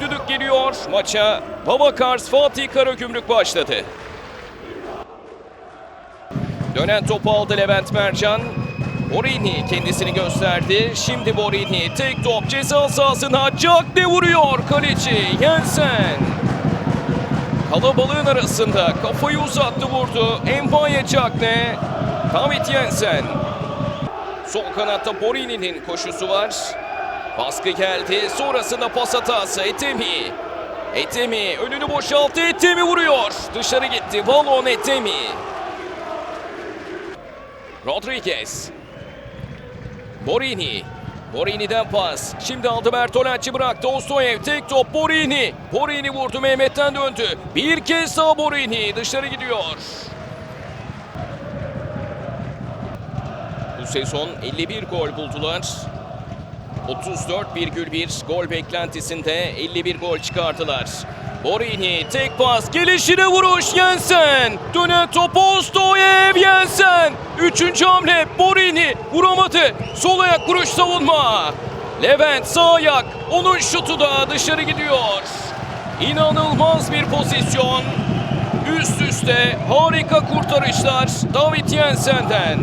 Düdük geliyor. Maça Babakars Fatih Karagümrük başladı. Dönen topu aldı Levent Mercan. Borini kendisini gösterdi. Şimdi Borini tek top ceza sahasına Cagne vuruyor kaleci Jensen. Kalabalığın arasında kafayı uzattı vurdu. Embaye Cagne. David Jensen. Sol kanatta Borini'nin koşusu var. Baskı geldi. Sonrasında pas hatası. Etemi. Etemi önünü boşalttı. Etemi vuruyor. Dışarı gitti. Valon Etemi. Rodriguez. Borini. Borini'den pas. Şimdi aldı Bertolacci bıraktı. Ostoyev tek top Borini. Borini vurdu Mehmet'ten döndü. Bir kez daha Borini dışarı gidiyor. Bu sezon 51 gol buldular. 34,1 gol beklentisinde 51 gol çıkardılar. Borini tek pas gelişine vuruş Jensen. Dönen top Ostoyev Jensen. Üçüncü hamle Borini vuramadı. Sol ayak vuruş savunma. Levent sağ ayak. Onun şutu da dışarı gidiyor. İnanılmaz bir pozisyon. Üst üste harika kurtarışlar David Jensen'den.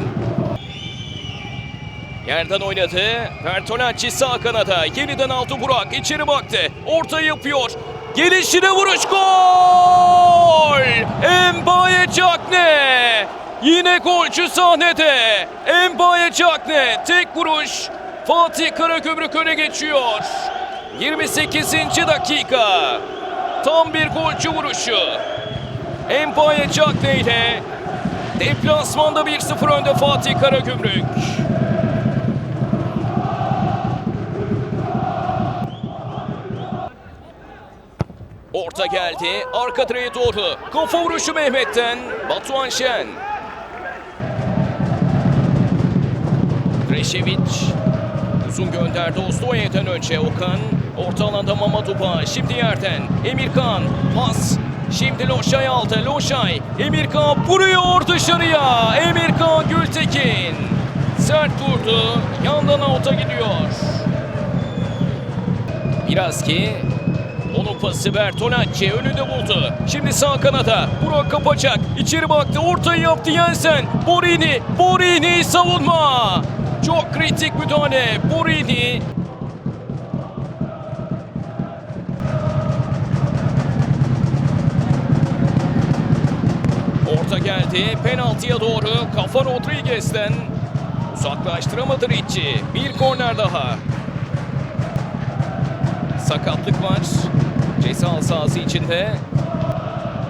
Yerden oynadı. Bertolacci sağ kanada. Yeniden altı Burak. içeri baktı. Orta yapıyor. Gelişine vuruş gol! Embaye Cagne! Yine golcü sahnede. Embaye Cagne tek vuruş. Fatih Karagümrük öne geçiyor. 28. dakika. Tam bir golcü vuruşu. Embaye Cagne ile deplasmanda 1-0 önde Fatih Karagümrük. Orta geldi. Arka direğe doğru. Kafa vuruşu Mehmet'ten. Batuhan Şen. Kreşeviç. Uzun gönderdi Ostoyev'den önce Okan. Orta alanda Mamaduba. Şimdi yerden. Emirkan. Pas. Şimdi Loşay aldı. Loşay. Emirkan vuruyor dışarıya. Emirkan Gültekin. Sert vurdu. Yandan out'a gidiyor. Biraz ki onun pası Bertolacci önünde buldu. Şimdi sağ kanada. Burak kapacak. İçeri baktı. Ortayı yaptı Jensen. Borini. Borini savunma. Çok kritik müdahale. Borini. Orta geldi. Penaltıya doğru. Kafa Rodriguez'den. Uzaklaştıramadı Ricci. Bir korner daha. Sakatlık var. Ceza sahası içinde.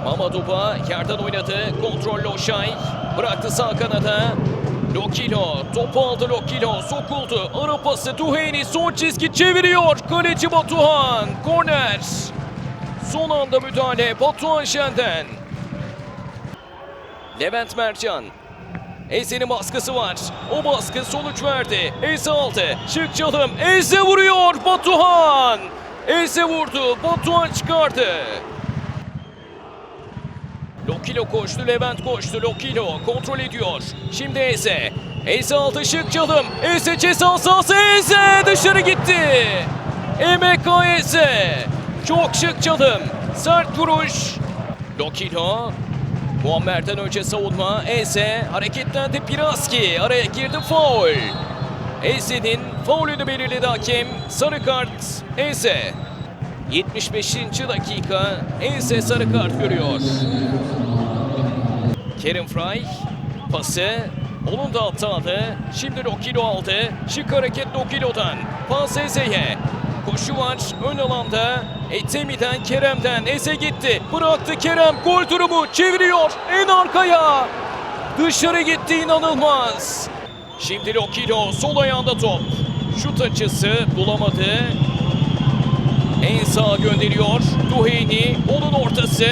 Mamaduba yerden oynadı. Kontrol Loşay. Bıraktı sağ kanada. Lokilo. Topu aldı Lokilo. Sokuldu. Ara pası Duheyni. Son çizgi çeviriyor. Kaleci Batuhan. Korner. Son anda müdahale Batuhan Şen'den. Levent Mercan. Eze'nin baskısı var. O baskı sonuç verdi. Eze aldı. Şık çalım. Eze vuruyor. Batuhan. Eze vurdu. Batuhan çıkardı. Lokilo koştu. Levent koştu. Lokilo kontrol ediyor. Şimdi Eze. Eze aldı. Şık çalım. Eze ceza sahası. Eze dışarı gitti. Emeka Eze. Çok şık çalım. Sert vuruş. Lokilo Muammer'den önce savunma. Eze hareketlendi Piraski. Araya girdi faul. Eze'nin faulünü belirledi hakem. Sarı kart Eze. 75. dakika Eze sarı kart görüyor. Kerim Fry pası onun da aldı. Şimdi Lokilo aldı. Şık hareket Lokilo'dan. Pas Eze'ye. Koşu var ön alanda. Etemi'den Kerem'den Eze gitti. Bıraktı Kerem. Gol durumu çeviriyor. En arkaya. Dışarı gitti inanılmaz. Şimdi Lokilo sol ayağında top. Şut açısı bulamadı. En sağa gönderiyor. Duheyni onun ortası.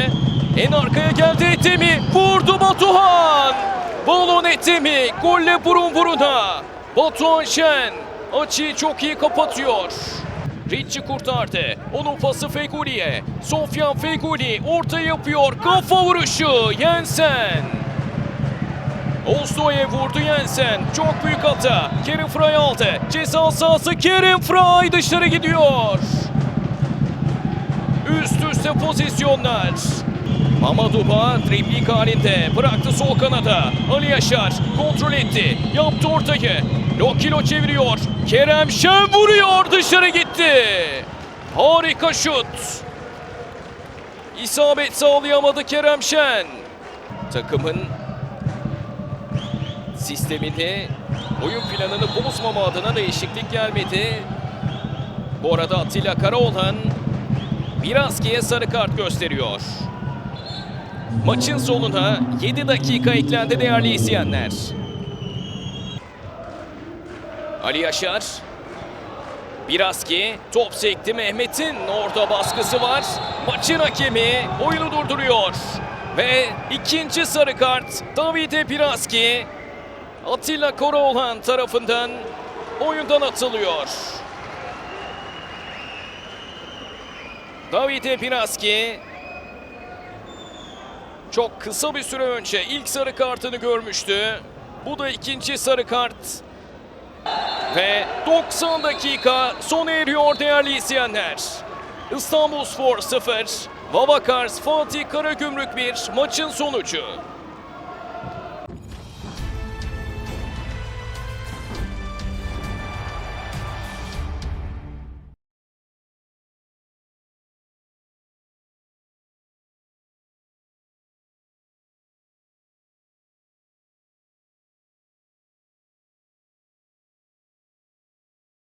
En arkaya geldi Etemi. Vurdu Batuhan. Balon Etemi. Golle burun buruna. Batuhan Şen açıyı çok iyi kapatıyor. Ricci kurtardı. Onun pası Fegoli'ye. Sofyan Fegoli orta yapıyor. Kafa vuruşu Jensen. Ostoye vurdu Jensen. Çok büyük hata. Kerim Fry aldı. Ceza sahası Kerim Fry dışarı gidiyor. Üst üste pozisyonlar. Mamaduba dribling halinde bıraktı sol kanada. Ali Yaşar kontrol etti. Yaptı ortayı. Lokilo çeviriyor. Kerem Şen vuruyor dışarı gitti. Harika şut. İsabet sağlayamadı Kerem Şen. Takımın sistemini, oyun planını bozmama adına değişiklik gelmedi. Bu arada Atilla Karaoğlan Biraski'ye sarı kart gösteriyor. Maçın sonuna 7 dakika eklendi değerli izleyenler. Ali Yaşar. Biraski top sekti Mehmet'in orada baskısı var. Maçın hakemi oyunu durduruyor. Ve ikinci sarı kart Davide Biraski Atilla Karaoğlan tarafından oyundan atılıyor. Davide Biraski çok kısa bir süre önce ilk sarı kartını görmüştü. Bu da ikinci sarı kart. Ve 90 dakika sona eriyor değerli izleyenler. İstanbulspor 0, Vavakars Fatih Karagümrük 1 maçın sonucu.